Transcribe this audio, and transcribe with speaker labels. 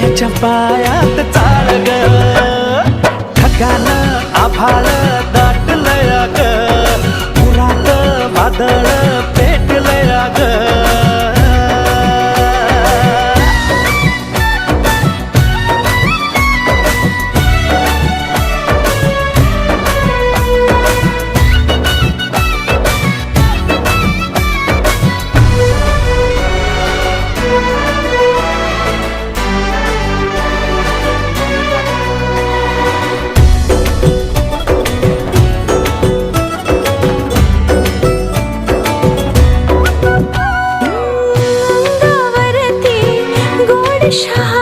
Speaker 1: पाण्याच्या पायात चाल ग ठकान आभाळ दाट 你。